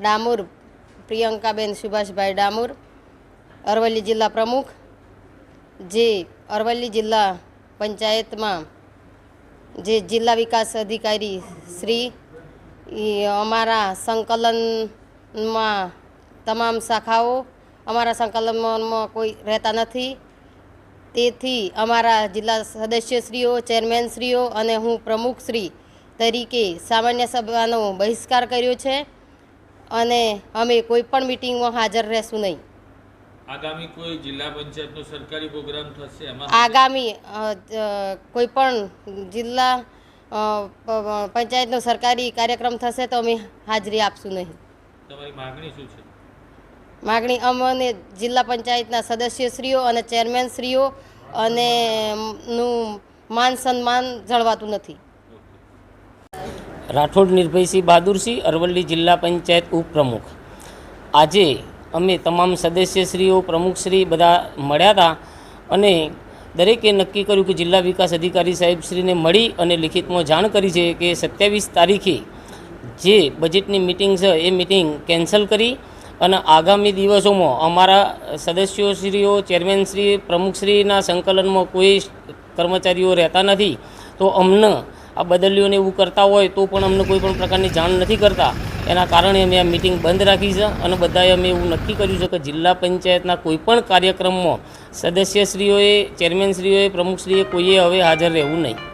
ડામોર, પ્રિયંકાબેન સુભાષભાઈ ડામોર, અરવલ્લી જિલ્લા પ્રમુખ, જે અરવલ્લી જિલ્લા પંચાયતમાં જે જિલ્લા વિકાસ અધિકારી શ્રી અમારા સંકલનમાં તમામ શાખાઓ અમારા સંકલનમાં કોઈ રહેતા નથી. તેથી અમારા જિલ્લા સદસ્યશ્રીઓ, ચેરમેનશ્રીઓ અને હું પ્રમુખશ્રી તરીકે સામાન્ય સભાનો બહિષ્કાર કર્યો છે. અને અમે કોઈ પણ મિટિંગમાં હાજર રહેશું નહીં. આગામી કોઈ જિલ્લા પંચાયતનો સરકારી પ્રોગ્રામ થશે એમાં આગામી કોઈ પણ જિલ્લા પંચાયતનો સરકારી કાર્યક્રમ થશે તો અમે હાજરી આપશું નહીં. તમારી માગણી શું છે? માગણી અમને જિલ્લા પંચાયતના સદસ્યશ્રીઓ અને ચેરમેનશ્રીઓ અને નું માન સન્માન જળવાતું નથી. રાઠોડ નિર્ભયસિંહ બહાદુરસિંહ, અરવલ્લી જિલ્લા પંચાયત ઉપપ્રમુખ. આજે અમે તમામ સદસ્યશ્રીઓ, પ્રમુખશ્રી બધા મળ્યા હતા અને દરેકે નક્કી કર્યું કે જિલ્લા વિકાસ અધિકારી સાહેબશ્રીને મળી અને લિખિતમાં જાણ કરી છે કે સત્યાવીસ તારીખે જે બજેટની મિટિંગ છે, એ મિટિંગ કેન્સલ કરી અને આગામી દિવસોમાં અમારા સદસ્યોશ્રીઓ, ચેરમેનશ્રી, પ્રમુખશ્રીના સંકલનમાં કોઈ કર્મચારીઓ રહેતા નથી, તો અમને આ બદલીઓને એવું કરતા હોય તો પણ અમને કોઈ પણ પ્રકારની જાણ નથી કરતા. એના કારણે અમે આ મિટિંગ બંધ રાખી છે અને બધાએ અમે એવું નક્કી કર્યું છે કે જિલ્લા પંચાયતના કોઈપણ કાર્યક્રમમાં સદસ્યશ્રીઓએ, ચેરમેનશ્રીઓએ, પ્રમુખશ્રીએ કોઈએ હવે હાજર રહેવું નહીં.